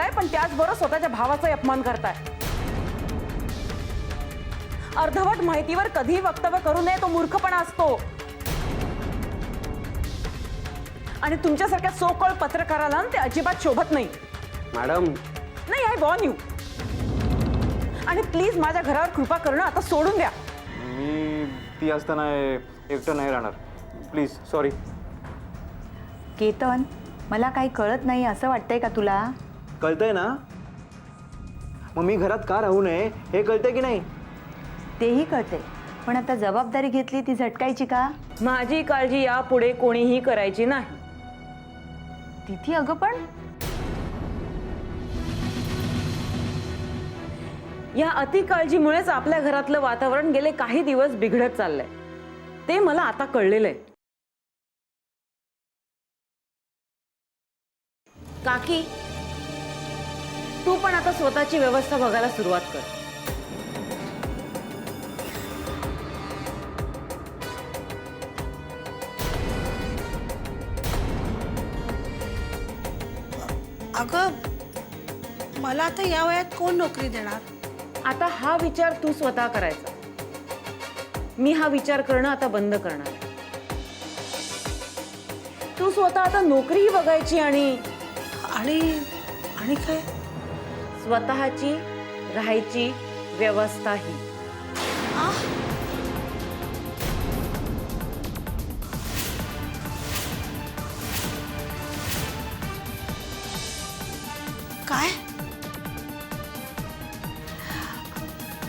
करताय पण त्याचबरोबर स्वतःच्या भावाचाही अपमान करताय. अर्धवट माहितीवर कधीही वक्तव्य करू नये तो मूर्खपणा असतो. आणि तुमच्यासारख्या सोकळ पत्रकाराला ते अजिबात शोभत नाही. मॅडम. नाही आय वॉन यू आणि प्लीज माझ्या घरावर कृपा करणं आता सोडून द्या. मी ती असताना एकटं नाही राहणार. प्लीज सॉरी केतन मला काही कळत नाही असं वाटतंय का तुला? कळतंय ना? मग मी घरात का राहू नये? हे कळतंय की नाही? तेही कळते पण आता जबाबदारी घेतली ती झटकायची का? माझी काळजी यापुढे कोणीही करायची नाही. तिथे अगं पण? या अति काळजीमुळेच आपल्या घरातलं वातावरण गेले काही दिवस बिघडत चाललंय. ते मला आता कळलेलं आहे काकी तू पण आता स्वतःची व्यवस्था बघायला सुरुवात कर. अगं मला आता या वयात कोण नोकरी देणार? आता हा विचार तू स्वतः करायचा. मी हा विचार करणं आता बंद करणार. तू स्वतः आता नोकरीही बघायची आणि आणि आणि काय? स्वतःची राहायची व्यवस्थाही आह काय?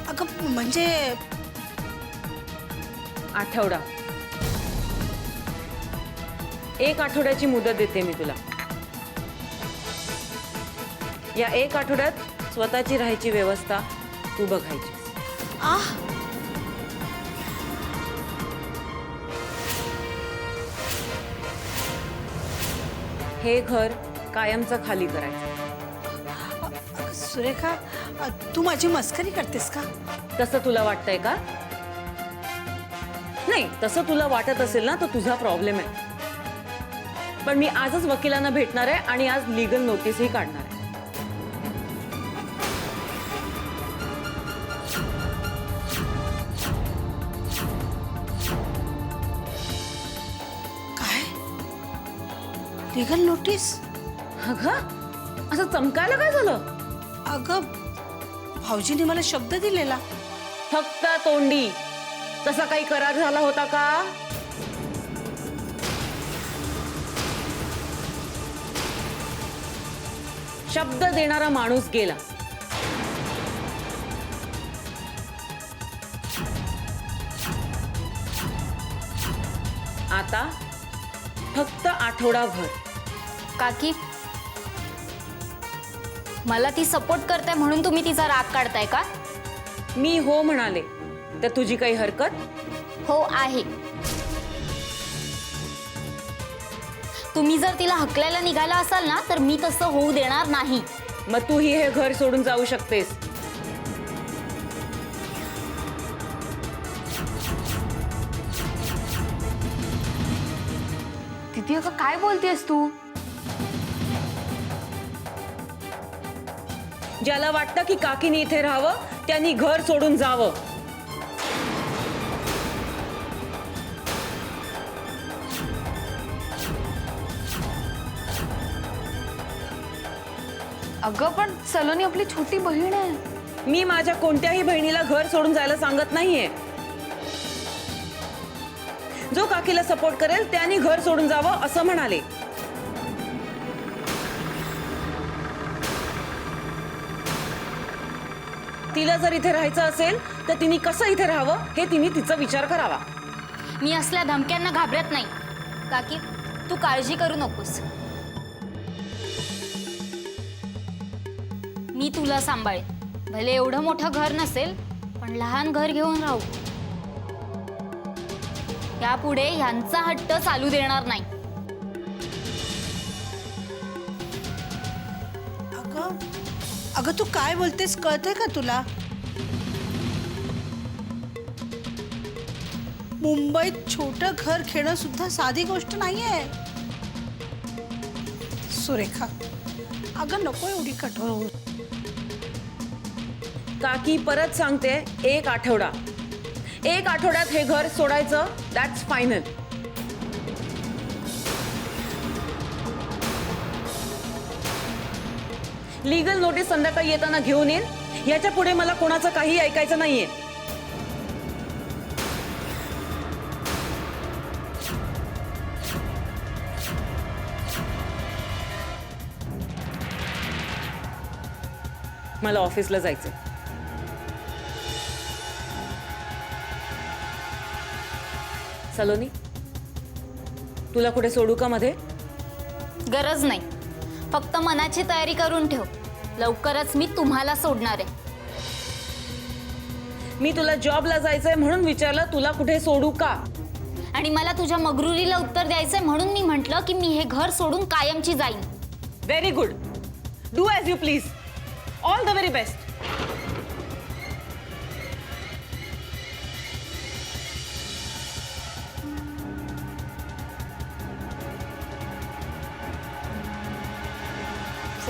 अगं म्हणजे आठवडा. एक आठवड्याची मुदत देते मी तुला. या एक आठवड्यात स्वतःची राहायची व्यवस्था तू बघायची. आह. हे घर कायमचं खाली करायचं. सुरेखा अ, तू माझी मस्करी करतेस का? तसं तुला वाटतंय का? नाही तसं तुला वाटत असेल ना तर तुझा प्रॉब्लेम आहे. पण मी आजच वकिलांना भेटणार आहे आणि आज लिगल नोटीसही काढणार लिगल नोटीस अगं असं चमकायला काय झालं? अगं भाऊजीने मला शब्द दिलेला. फक्त तोंडी. तसा काही करार झाला होता का? शब्द देणारा माणूस गेला. आता फक्त आठवडाभर. काकी. मला ती सपोर्ट करते म्हणून तुम्ही तिचा राग काढताय का? मी हो म्हणाले तर तुझी काही हरकत? हो आहे. तुम्ही जर तिला हकलायला निघाला असाल ना तर मी तसं होऊ देणार नाही. मग तूही हे घर सोडून जाऊ शकतेस. तिथे अगं काय बोलतेस तू? ज्याला वाटतं की काकीने इथे राहावं त्यांनी घर सोडून जावं. अगं पण सलोनी आपली छोटी बहीण आहे. मी माझ्या कोणत्याही बहिणीला घर सोडून जायला सांगत नाहीये. जो काकीला सपोर्ट करेल त्यांनी घर सोडून जावं असं म्हणाले. तिला जर इथे राहायचं असेल तर तिने कसं इथे राहावं हे तिने तिचा विचार करावा. मी असल्या धमक्यांना घाबरत नाही. काकी तू काळजी करू नकोस. मी तुला सांभाळेन. भले एवढं मोठं घर नसेल पण लहान घर घेऊन राहू. यापुढे ह्यांचा हट्ट चालू देणार नाही. अगं तू काय बोलतेस? कळतंय का तुला? मुंबईत छोटं घर खेळणं सुद्धा साधी गोष्ट नाहीये. सुरेखा अगं नको एवढी कठोर हो काकी परत सांगते एक आठवडा. एक आठवड्यात हे घर सोडायचं दॅट्स फायनल लीगल नोटीस संध्याकाळी येताना घेऊन येईन. याच्यापुढे मला कोणाचं काही ऐकायचं नाहीये. मला ऑफिसला जायचंय. सलोनी तुला कुठे सोडू का मध्ये? गरज नाही. फक्त मनाची तयारी करून ठेव. लवकरच मी तुम्हाला सोडणार आहे. मी तुला जॉबला जायचंय म्हणून विचारलं तुला कुठे सोडू का? आणि मला तुझ्या मगरुरीला उत्तर द्यायचंय म्हणून मी म्हटलं की मी हे घर सोडून कायमची जाईन. Very good do as you please all the very best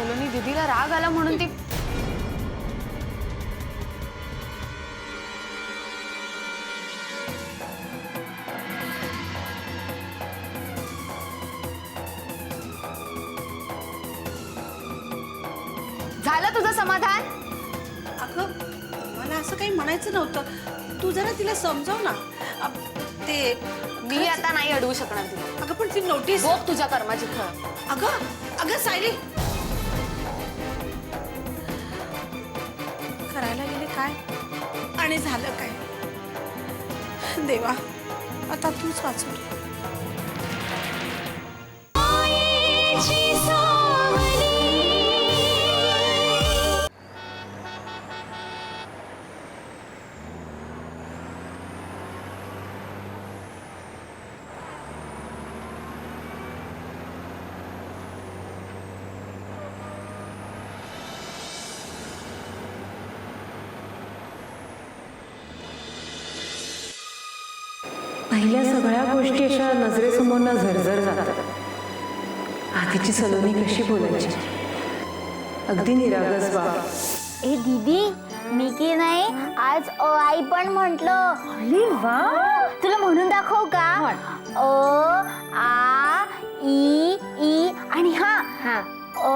Saloni दीदीला राग आला म्हणून ती झालं तुझं समाधान? अगं मला असं काही म्हणायचं नव्हतं. तू जरा तिला समजव ना. ते मी आता नाही अडवू शकणार तुला. अगं पण ती नोटीस बघ तुझ्या कर्माची फळ. अगं अगं सायली आणि झालं काय? देवा आता तूच वाचव. पहिल्या सगळ्या गोष्टी अशा नजरेसमोरनं झरझर जातात. आधीची सलोनी कशी बोलायची? अगदी निरागस बा ए दीदी मी की नाही? आज अ आई पण म्हंटल. वा! तुला म्हणून दाखव का? अ आ ई ई आणि हा. अ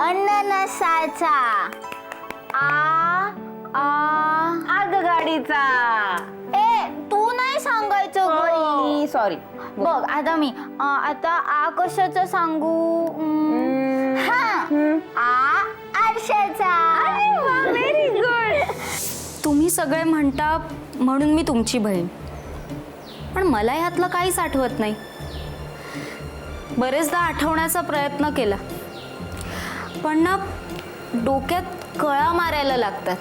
अननसाचा आ आ. तू नाही सांगायचं सॉरी बघ आता मी अ, आता आ कशाचं सांगू? हम्म, हा. आ आरशाचा. व्हेरी गुड तुम्ही सगळे म्हणता म्हणून मी तुमची बहीण. पण मला यातलं काहीच आठवत नाही. बरेचदा आठवण्याचा प्रयत्न केला. पण ना डोक्यात कळा मारायला लागतात.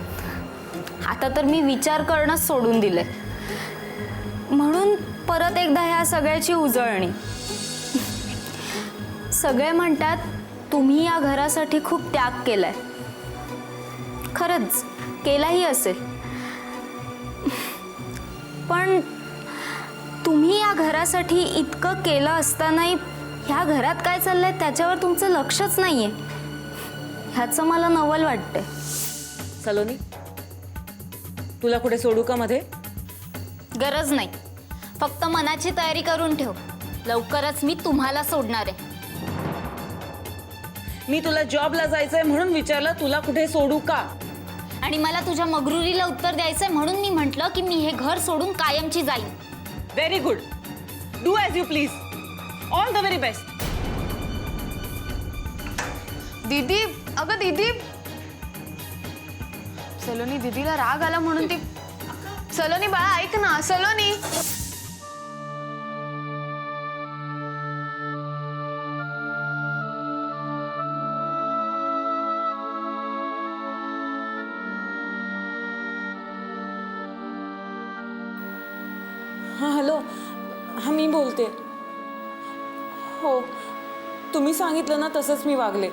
आता तर मी विचार करणंच सोडून दिलंय. म्हणून परत एकदा ह्या सगळ्याची उजळणी. सगळे म्हणतात तुम्ही या घरासाठी खूप त्याग केलाय. खरंच केलाही असेल. पण तुम्ही या घरासाठी इतकं केलं असतानाही ह्या घरात काय चाललंय त्याच्यावर तुमचं लक्षच नाहीये. ह्याचं मला नवल वाटतंय. सलोनी तुला कुठे सोडू का मध्ये गरज नाही. फक्त मनाची तयारी करून ठेव. लवकरच मी तुम्हाला सोडणार आहे. मी तुला जॉबला जायचंय म्हणून विचारलं तुला कुठे सोडू का? आणि मला तुझ्या मगरुरीला उत्तर द्यायचंय म्हणून मी म्हटलं की मी हे घर सोडून कायमची जाईन. Very good do as you please all the very best दीदी अगं दीदी. सलोनी दीदीला राग आला म्हणून ती सलोनी बाळा ऐक ना सलोनी. सांगितलं ना तसंच मी वागले.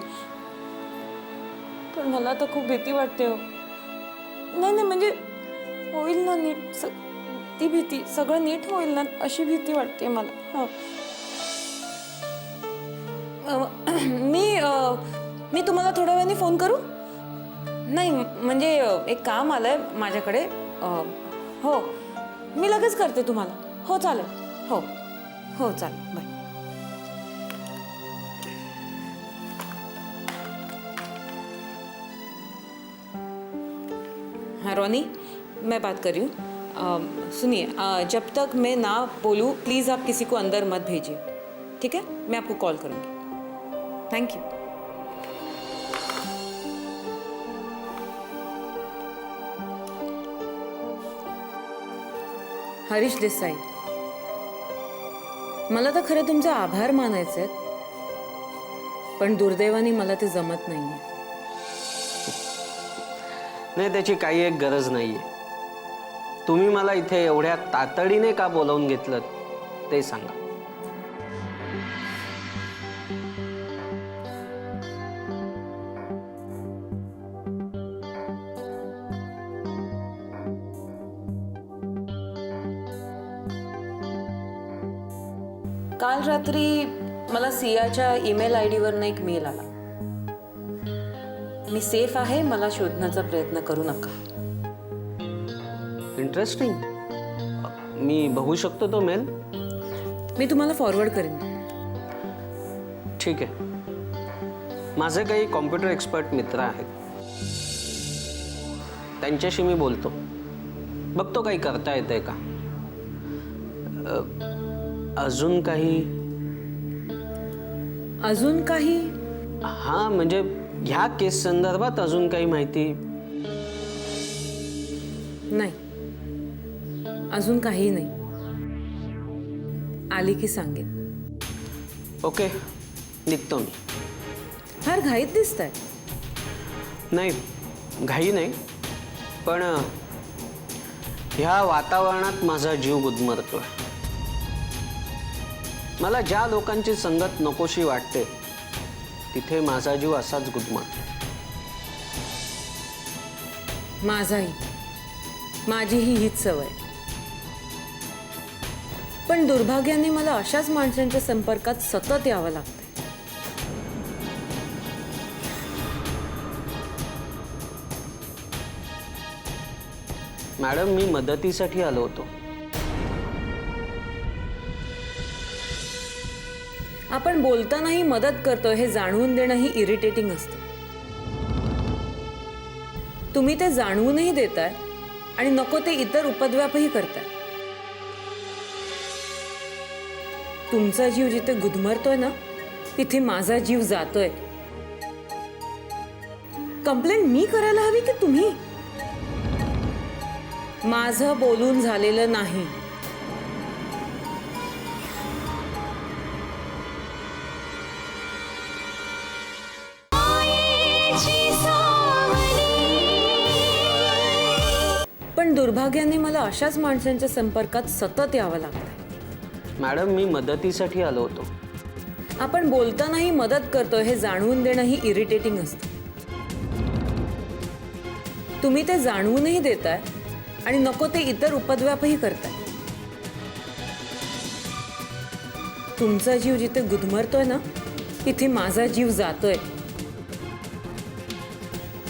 पण मला तर खूप भीती वाटते हो. नाही नाही म्हणजे होईल ना नीट. स ती भीती सगळं नीट होईल ना अशी भीती वाटते मला. हो. मी अ, मी तुम्हाला थोड्या वेळाने फोन करू? नाही म्हणजे अ, एक काम आलंय माझ्याकडे. अ, हो. मी लगेच करते तुम्हाला. हो चालेल. हो. हो चालेल. बाय. हाँ रोनी मैं बात कर रही हूँ। सुनिए जब तक मैं ना बोलूँ प्लीज़ आप किसी को अंदर मत भेजिए ठीक है? मैं आपको कॉल करूँगी। थैंक यू हरीश देसाई मला तर खरं तुमचा आभार मानायचे पण दुर्दैवाने मला ते जमत नाही आहे नाही त्याची काही एक गरज नाहीये. तुम्ही मला इथे एवढ्या तातडीने का बोलावून घेतलं ते सांगा. काल रात्री मला सियाच्या ईमेल आय डीवरनं एक मेल आला. मी सेफ आहे मला शोधण्याचा प्रयत्न करू नका. इंटरेस्टिंग मी बघू शकतो तो मेल मी तुम्हाला फॉरवर्ड करेन. ठीक आहे. माझे काही कॉम्प्युटर एक्सपर्ट मित्र आहेत. त्यांच्याशी मी बोलतो. बघतो काही करता येतंय का. अजून काही? अजून काही? हां म्हणजे ह्या केस संदर्भात अजून काही माहिती? नाही. अजून काही नाही. आली की सांगेन. ओके निघतो मी. फार घाईत दिसत आहे नाही घाई नाही पण अ, ह्या वातावरणात माझा जीव गुदमरतोय. मला ज्या लोकांची संगत नकोशी वाटते तिथे माझा जीव असाच गुदमरतो माझाही माझीही हीच सवय. पण दुर्भाग्याने मला अशाच माणसांच्या संपर्कात सतत यावं लागतं मॅडम मी मदतीसाठी आलो होतो. आपण बोलतानाही मदत करतो हे जाणवून देणं ही इरिटेटिंग असतं. तुम्ही ते जाणवूनही देताय आणि नको ते इतर उपद्व्यापही करताय. तुमचा जीव जिथे गुदमरतोय ना तिथे माझा जीव जातोय. कंप्लेंट मी करायला हवी की तुम्ही? माझं बोलून झालेलं नाही. पण दुर्भाग्याने मला अशाच माणसांच्या संपर्कात सतत यावं लागतं मॅडम मी मदतीसाठी आलो होतो. आपण बोलतानाही मदत करतो हे जाणवून देणं ही इरिटेटिंग असतं. तुम्ही ते जाणवूनही देताय आणि नको ते इतर उपद्व्यापही करताय. तुमचा जीव जिथे गुदमरतोय ना तिथे माझा जीव जातोय.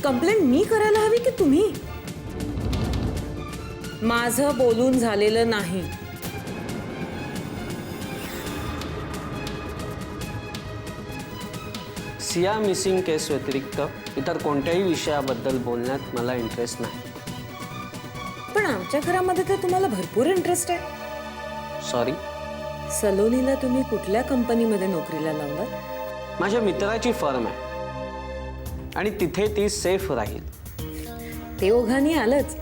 कंप्लेंट मी करायला हवी की तुम्ही? माझं बोलून झालेलं नाही. सिया मिसिंग केस व्यतिरिक्त इतर कोणत्याही विषयाबद्दल बोलण्यात मला इंटरेस्ट नाही. पण आमच्या घरामध्ये तर तुम्हाला भरपूर इंटरेस्ट आहे. सॉरी सलोनीला तुम्ही कुठल्या कंपनीमध्ये नोकरीला लावलं? माझ्या मित्राची फर्म आहे. आणि तिथे ती सेफ राहील. ते ओघाने आलंच.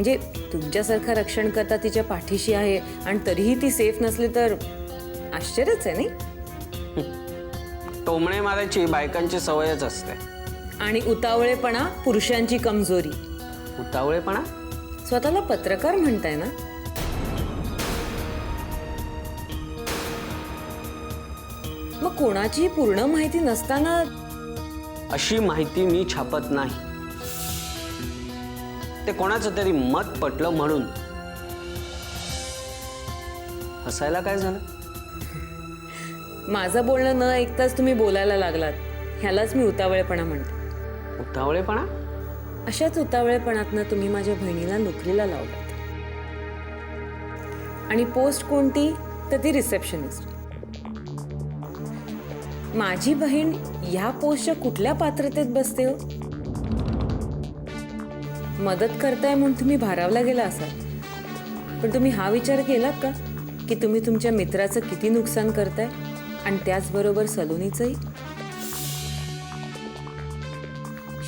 म्हणजे तुमच्यासारखं रक्षण करता तिच्या पाठीशी आहे आणि तरीही ती सेफ नसली तर आश्चर्यच आहे नाही? टोमणे मारायची बायकांची सवयच असते. आणि उतावळेपणा पुरुषांची कमजोरी. उतावळेपणा? स्वतःला पत्रकार म्हणताय ना? मग कोणाची पूर्ण माहिती नसताना अशी माहिती मी छापत नाही. ते कोणाचं तरी मत पटलं म्हणून. हसायला काय झालं? माझं बोलणं न ऐकताच तुम्ही बोलायला लागलात. ह्यालाच मी उतावळेपणा म्हणते. उतावळेपणा? अशाच उतावळेपणातनं तुम्ही माझ्या बहिणीला नोकरीला लावलात. आणि पोस्ट कोणती? तर ती रिसेप्शनिस्ट. माझी बहीण या पोस्टच्या कुठल्या पात्रतेत बसते हो? मदत करताय म्हणून तुम्ही भारावला गेला असाल. पण तुम्ही हा विचार केलात का? की तुम्ही तुमच्या मित्राचं किती नुकसान करताय आणि त्याचबरोबर सलोनीचंही?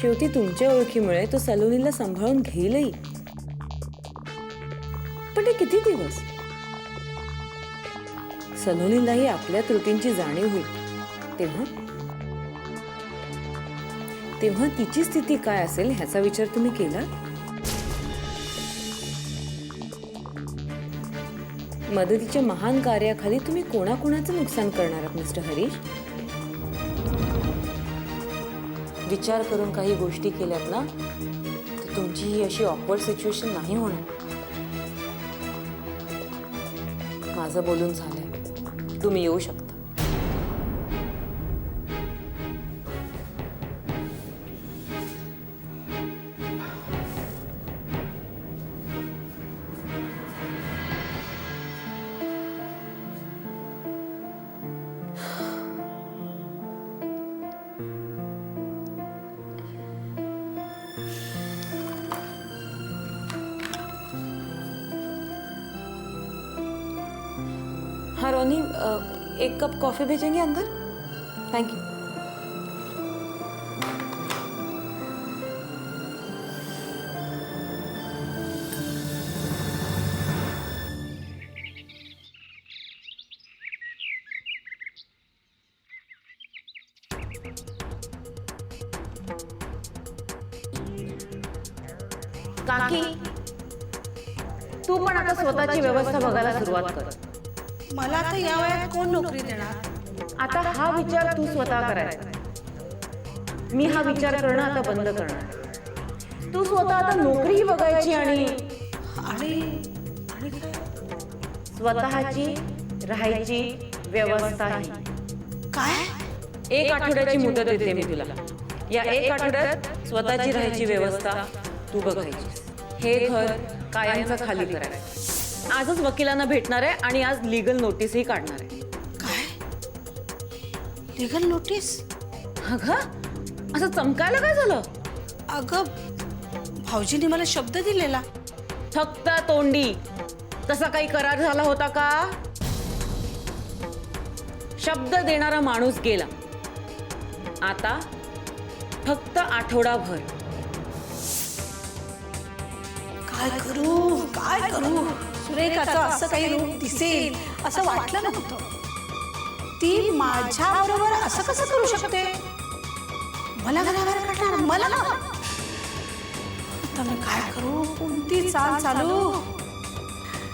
शेवटी तुमच्या ओळखीमुळे तो सलोनीला सांभाळून घेईलही. पण ते किती दिवस? सलोनीलाही आपल्या त्रुटींची जाणीव होईल तेव्हा? तेव्हा तिची स्थिती काय असेल ह्याचा विचार तुम्ही केला? मदतीच्या महान कार्याखाली तुम्ही कोणाकोणाचं नुकसान करणार आहात मिस्टर हरीश? विचार करून काही गोष्टी केल्यात ना तर तुमची ही अशी ऑकवर्ड सिच्युएशन नाही होणार. माझं बोलून झालंय. तुम्ही येऊ शकता. रोनी uh, एक कप कॉफ़ी भेजेंगे अंदर? थैंक यू काकी तू पण आता स्वतःची व्यवस्था बघायला सुरुवात कर. मला आता या वयात कोण नोकरी देणार? आता हा विचार तू स्वतः करायचा मी हा विचार करणं आता बंद करणार. तू स्वतः आता नोकरीही बघायची आणि आणि स्वतःची राहायची व्यवस्थाही काय? एक आठवड्याची मुदत देते मी तुला. या एक आठवड्यात स्वतःची राहायची व्यवस्था तू बघायची हे घर कायमचं खाली करायचं. आजच वकिलांना भेटणार आहे आणि आज लिगल नोटीसही काढणार आहे. काय? लिगल नोटीस अगं असं चमकायला काय झालं? अगं भाऊजीने मला शब्द दिलेला. फक्त तोंडी. तसा काही करार झाला होता का? शब्द देणारा माणूस गेला. आता फक्त आठवडाभर. काय करू? काय करू? सुरेखाचं असं काही रूप दिसेल असं वाटलं नव्हतं. ती माझ्या बरोबर असं कसं करू शकते? मला घराबाहेर काढणार? मला? ना आता मी काय करू? कोणती चाल चालू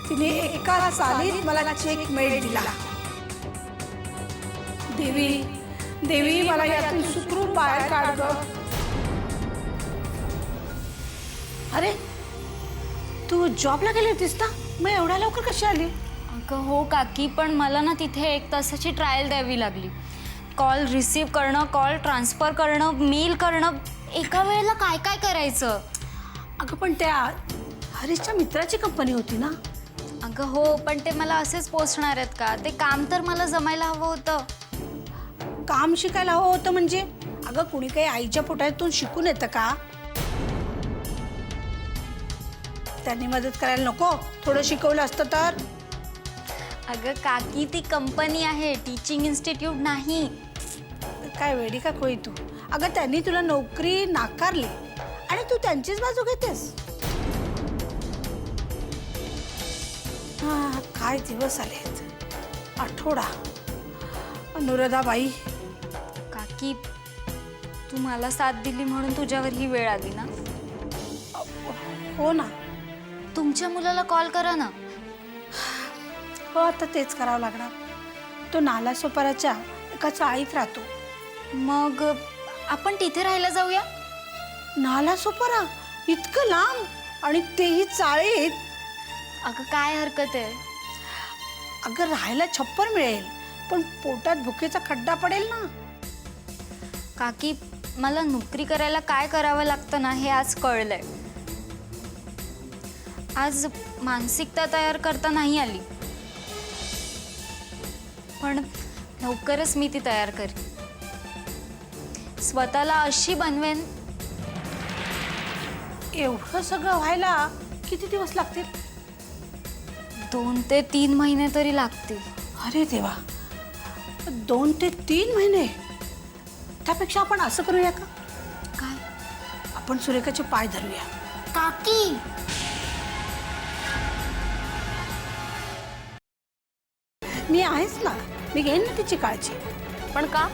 तिने एका चालीत मला चेक मेल दिला. देवी देवी मला यातून सुखरूप बाहेर काढ. अरे तू जॉबला गेली होतीस ना? मग एवढ्या लवकर कशी आली? अगं हो काकी पण मला ना तिथे एक तासाची ट्रायल द्यावी लागली. कॉल रिसीव करणं कॉल ट्रान्सफर करणं मेल करणं एका वेळेला काय काय करायचं? अगं पण त्या हरीशच्या मित्राची कंपनी होती ना? अगं हो पण ते मला असेच पोचणार आहेत का? ते काम तर मला जमायला हवं होतं. काम शिकायला हवं होतं म्हणजे? अगं कुणी काही आईच्या पोटातून शिकून येतं का? त्यांनी मदत करायला नको. थोडं शिकवलं असतं तर. अगं काकी ती कंपनी आहे. टीचिंग इन्स्टिट्यूट नाही. काय वेडी का कोई तू? अगं त्यांनी तुला नोकरी नाकारली. आणि तू त्यांचीच बाजू घेतेस. हा काय दिवस आलेत. आठवडा. अनुराधाबाई. काकी तू मला साथ दिली म्हणून तुझ्यावर ही वेळ आली ना? हो ना. तुमच्या मुलाला कॉल करा ना. हो आता तेच करावं लागणार. तो नाला सोपाराच्या एका चाळीत राहतो. मग आपण तिथे राहायला जाऊया? नाला सोपारा? इतकं लांब आणि तेही चाळीत. अगं काय हरकत आहे? अगं राहायला छप्पर मिळेल पण पोटात भुकेचा खड्डा पडेल ना. काकी मला नोकरी करायला काय करावं लागतं ना हे आज कळलंय. आज मानसिकता तयार करता नाही आली. पण लवकरच मी ती तयार करेन. स्वतःला अशी बनवेन. एवढं सगळं व्हायला किती दिवस लागतील? दोन ते तीन महिने तरी लागतील. अरे देवा. दोन ते तीन महिने? त्यापेक्षा आपण असं करूया का? काय? आपण सुरेखाचे पाय धरूया. काकी! मी आहेच ना मी घेईन ना तिची काळजी. पण का?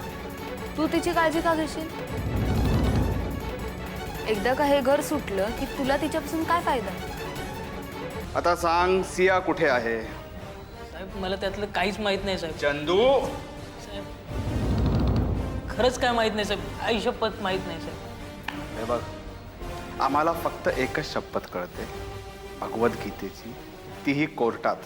तू तिची काळजी का घेशील? एकदा का हे घर सुटलं की तुला तिच्यापासून काय फायदा? आता सांग सिया कुठे आहे? साहेब मला त्यातलं काहीच माहीत नाही साहेब. चंदू? साहेब खरंच काय माहीत नाही साहेब. आई शपथ माहीत नाही साहेब. हे बघ आम्हाला फक्त एकच शपथ कळते. भगवद्गीतेची तीही कोर्टात.